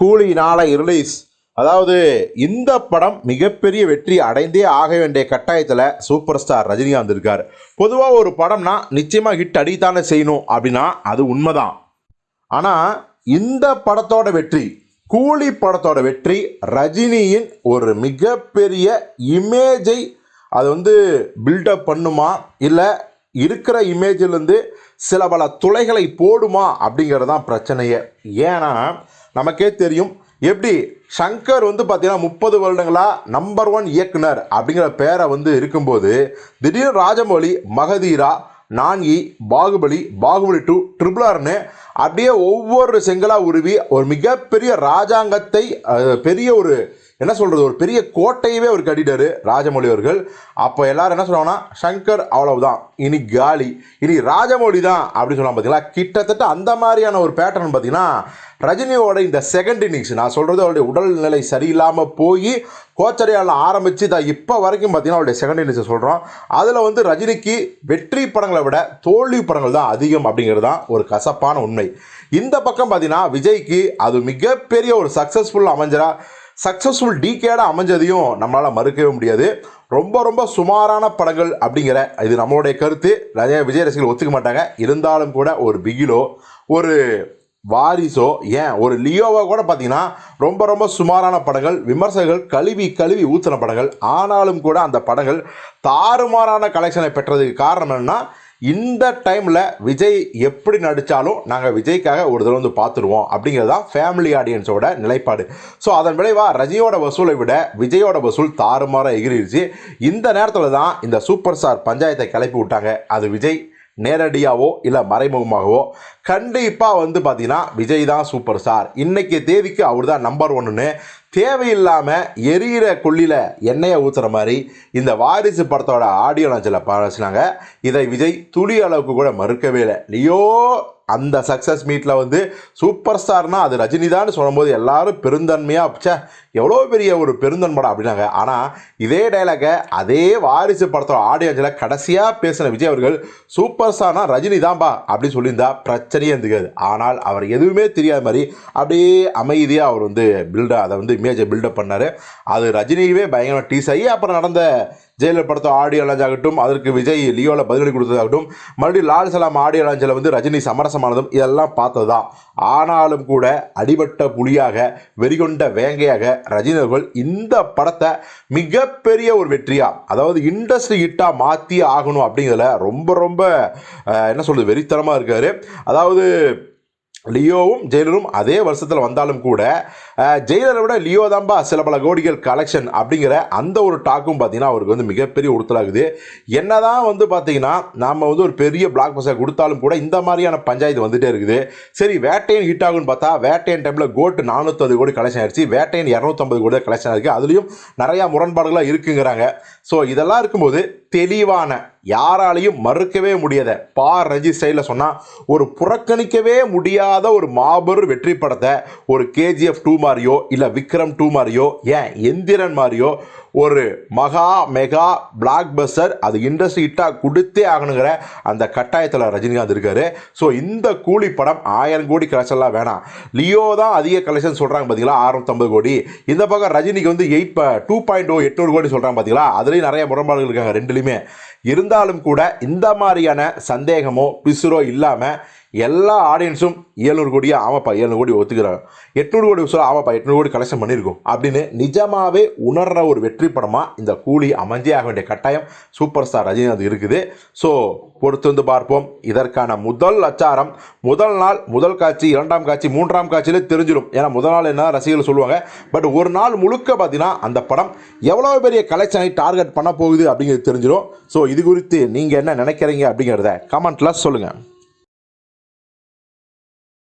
கூலி நாளை ரிலீஸ் அதாவது இந்த படம் மிகப்பெரிய வெற்றி அடைந்தே ஆக வேண்டிய கட்டாயத்தில் சூப்பர் ஸ்டார் ரஜினிகாந்த் இருக்கார். பொதுவாக ஒரு படம்னா நிச்சயமாக ஹிட் அடித்தானே செய்யணும் அப்படின்னா அது உண்மைதான். ஆனால் இந்த படத்தோட வெற்றி கூலி படத்தோட வெற்றி ரஜினியின் ஒரு மிகப்பெரிய இமேஜை அது வந்து பில்டப் பண்ணுமா? இல்லை இருக்கிற இமேஜிலேருந்து சில பல துளைகளை போடுமா? அப்படிங்கிறது தான் பிரச்சனையே. ஏன்னா நமக்கே தெரியும். எப்படி? ஷங்கர் வந்து பார்த்தீங்கன்னா முப்பது வருடங்களாக நம்பர் ஒன் இயக்குனர் அப்படிங்கிற பேரை வந்து இருக்கும்போது திடீர்னு ராஜமௌழி மகதீரா நான்கி பாகுபலி பாகுபலி டூ ட்ரிபிளார்னு அப்படியே ஒவ்வொரு செங்கலாக உருவி ஒரு மிகப்பெரிய ராஜாங்கத்தை பெரிய ஒரு என்ன சொல்கிறது ஒரு பெரிய கோட்டையவே அவர் கட்டிட்டாரு ராஜமௌழி அவர்கள். அப்போ எல்லாரும் என்ன சொல்லுவாங்கன்னா சங்கர் அவ்வளவுதான் இனி காலி இனி ராஜமௌழி தான் அப்படின்னு சொல்லுவாங்க பார்த்தீங்களா கிட்டத்தட்ட அந்த மாதிரியான ஒரு பேட்டர்ன் பார்த்தீங்கன்னா ரஜினியோட இந்த செகண்ட் இன்னிங்ஸ் நான் சொல்கிறது அவருடைய உடல்நிலை சரியில்லாமல் போய் கோச்சரியால் ஆரம்பித்து தான் இப்போ வரைக்கும் பார்த்தீங்கன்னா அவருடைய செகண்ட் இன்னிங்ஸை சொல்கிறோம் அதில் வந்து ரஜினிக்கு வெற்றி படங்களை விட தோல்வி படங்கள் தான் அதிகம் அப்படிங்கிறது தான் ஒரு கசப்பான உண்மை. இந்த பக்கம் பார்த்தீங்கன்னா விஜய்க்கு அது மிகப்பெரிய ஒரு சக்ஸஸ்ஃபுல் அமைஞ்சராக சக்ஸஸ்ஃபுல் டீகேடாக அமைஞ்சதையும் நம்மளால் மறுக்கவே முடியாது. ரொம்ப ரொம்ப சுமாரான படங்கள் அப்படிங்கிற இது நம்மளுடைய கருத்து. நிறைய விஜய் ரசிகர்கள் ஒத்துக்க மாட்டாங்க. இருந்தாலும் கூட ஒரு பிகிலோ ஒரு வாரிசோ ஏன்? ஒரு லியோவோ கூட பார்த்தீங்கன்னா ரொம்ப ரொம்ப சுமாரான படங்கள். விமர்சகர்கள் கழுவி கழுவி ஊற்றின படங்கள். ஆனாலும் கூட அந்த படங்கள் தாறுமாறான கலெக்ஷனை பெற்றதுக்கு காரணம் என்னென்னா இந்த டைமில் விஜய் எப்படி நடித்தாலும் நாங்கள் விஜய்க்காக ஒரு தடவை வந்து பார்த்துருவோம் அப்படிங்கிறது தான் ஃபேமிலி ஆடியன்ஸோட நிலைப்பாடு. ஸோ அதன் விளைவாக ரஜினியோட வசூலை விட விஜயோட வசூல் தாறுமாறாக எகிரிடுச்சு இந்த நேரத்தில் தான் இந்த சூப்பர் ஸ்டார் பஞ்சாயத்தை கிளப்பி விட்டாங்க. அது விஜய் நேரடியாகவோ இல்லை மறைமுகமாகவோ. கண்டிப்பாக வந்து பார்த்தீங்கன்னா விஜய் தான் சூப்பர் ஸ்டார் இன்றைக்கி தேதிக்கு அவர் தான் நம்பர் ஒன்றுன்னு தேவையில்லாமல் எரியிற கொள்ளியில் எண்ணெயை ஊற்றுற மாதிரி இந்த வாரிசு படத்தோட ஆடியோ லான்ச்சில் பேசினாங்க. இதை விஜய் துளி அளவுக்கு கூட மறுக்கவே இல்லை. லியோ அந்த சக்ஸஸ் மீட்டில் வந்து சூப்பர் ஸ்டார்னா அது ரஜினி தான் சொல்லும்போது எல்லாரும் பெருந்தன்மையாக ச்சே எவ்வளோ பெரிய ஒரு பெருந்தன்மடா அப்படின்னாங்க. ஆனால் இதே டைலாகை அதே வாரிசு படத்தோட ஆடியன்ஸில் கடைசியாக பேசின விஜய் அவர்கள் சூப்பர் ஸ்டார்னா ரஜினி தான்பா அப்படின்னு சொல்லியிருந்தா ஆச்சரியம் இருந்துக்காது. ஆனால் அவர் எதுவுமே தெரியாத மாதிரி அப்படியே அமைதியாக அவர் வந்து பில்டாக அதை வந்து இமேஜை பில்டப் பண்ணார். அது ரஜினியவே பயங்கரமாக டீஸ் ஆகி அப்புறம் நடந்த ஜெயிலர் படத்தை ஆடியோ லான்ச் ஆகட்டும் அதற்கு விஜய் லியோவில் பதிலடி கொடுத்ததாகட்டும் மறுபடியும் லால் சலாம் ஆடியோ லான்ச்சில் வந்து ரஜினி சமரசமானதும் இதெல்லாம் பார்த்தது தான் ஆனாலும் கூட அடிபட்ட புலியாக வெறிகொண்ட வேங்கையாக ரஜினி இந்த படத்தை மிகப்பெரிய ஒரு வெற்றியாக அதாவது இண்டஸ்ட்ரி ஹிட்டாக மாற்றி ஆகணும் அப்படிங்கிறதுல ரொம்ப ரொம்ப என்ன சொல்கிறது வெறித்தனமாக இருக்கார். அதாவது லியோவும் ஜெயிலரும் அதே வருஷத்தில் வந்தாலும் கூட ஜெயிலரை விட லியோ தான்பா சில பல கோடிகள் கலெக்ஷன் அப்படிங்கிற அந்த ஒரு டாக்கும் பார்த்தீங்கன்னா அவருக்கு வந்து மிகப்பெரிய உறுத்தலாகுது. என்னதான் வந்து பார்த்தீங்கன்னா நாம் வந்து ஒரு பெரிய பிளாக் பஸ்டர் கொடுத்தாலும் கூட இந்த மாதிரியான பஞ்சாயத்து வந்துட்டே இருக்குது. சரி வேட்டையன் ஹிட் ஆகும்னு பார்த்தா வேட்டையன் டைமில் கோட்டு நானூற்றது கோடி கலெக்ஷன் ஆயிடுச்சு வேட்டையன் இரநூத்தம்பது கோடி கலெக்ஷன் ஆயிருக்கு. அதுலேயும் நிறையா முரண்பாடுகளாக இருக்குங்கிறாங்க. ஸோ இதெல்லாம் இருக்கும்போது தெளிவான யாராலையும் மறுக்கவே முடியாத பா. ரஜி ஸ்டைலில் சொன்னால் ஒரு புறக்கணிக்கவே முடியாத ஒரு மாபெரும் வெற்றி படத்தை ஒரு கேஜிஎஃப் டூ மாதிரியோ இல்லை விக்ரம் டூ மாதிரியோ ஏன் எந்திரன் மாதிரியோ ஒரு மகா மெகா பிளாக் பஸ்டர் அது இண்டஸ்ட்ரி ஹிட்டாக கொடுத்தே ஆகணுங்கிற அந்த கட்டாயத்தில் ரஜினிகாந்த் இருக்காரு. ஸோ இந்த கூலி படம் ஆயிரம் கோடி கலெக்ஷன்லாம் வேணாம். லியோ தான் அதிக கலெக்ஷன் சொல்கிறாங்க பார்த்தீங்களா அறுநூத்தம்பது கோடி. இந்த பக்கம் ரஜினிக்கு வந்து எயிட் டூ பாயிண்ட் ஓ எட்நூறு கோடி சொல்கிறாங்க பார்த்தீங்களா அதுலேயும் நிறைய முரண்பாடுகள் இருக்காங்க ரெண்டுலையுமே. இருந்தாலும் கூட இந்த மாதிரியான சந்தேகமோ பிசுரோ இல்லாமல் எல்லா ஆடியன்ஸும் ஏழ்நூறு கோடியாக ஆமாப்பா ஏழ்நூறு கோடி ஒத்துக்கிறாங்க. எட்நூறு கோடி சொல்ல ஆமாப்பா எட்நூறு கோடி கலெக்ஷன் பண்ணியிருக்கோம். அப்படின்னு நிஜமாவே உணர்ற ஒரு வெற்றி படமாக இந்த கூலி அமைஞ்சே ஆக வேண்டிய கட்டாயம் சூப்பர் ஸ்டார் ரஜினிகாந்த் இருக்குது. ஸோ பொறுத்து வந்து பார்ப்போம். இதற்கான முதல் அச்சாரம் முதல் நாள் முதல் காட்சி இரண்டாம் காட்சி மூன்றாம் காட்சியிலே தெரிஞ்சிடும். ஏன்னா முதல் நாள் என்ன ரசிகர்கள் சொல்லுவாங்க. பட் ஒரு நாள் முழுக்க பார்த்தீங்கன்னா அந்த படம் எவ்வளோ பெரிய கலெக்ஷனை டார்கெட் பண்ண போகுது அப்படிங்கிறது தெரிஞ்சிடும். ஸோ இது குறித்து நீங்கள் என்ன நினைக்கிறீங்க அப்படிங்கிறத கமெண்ட்டில் சொல்லுங்கள்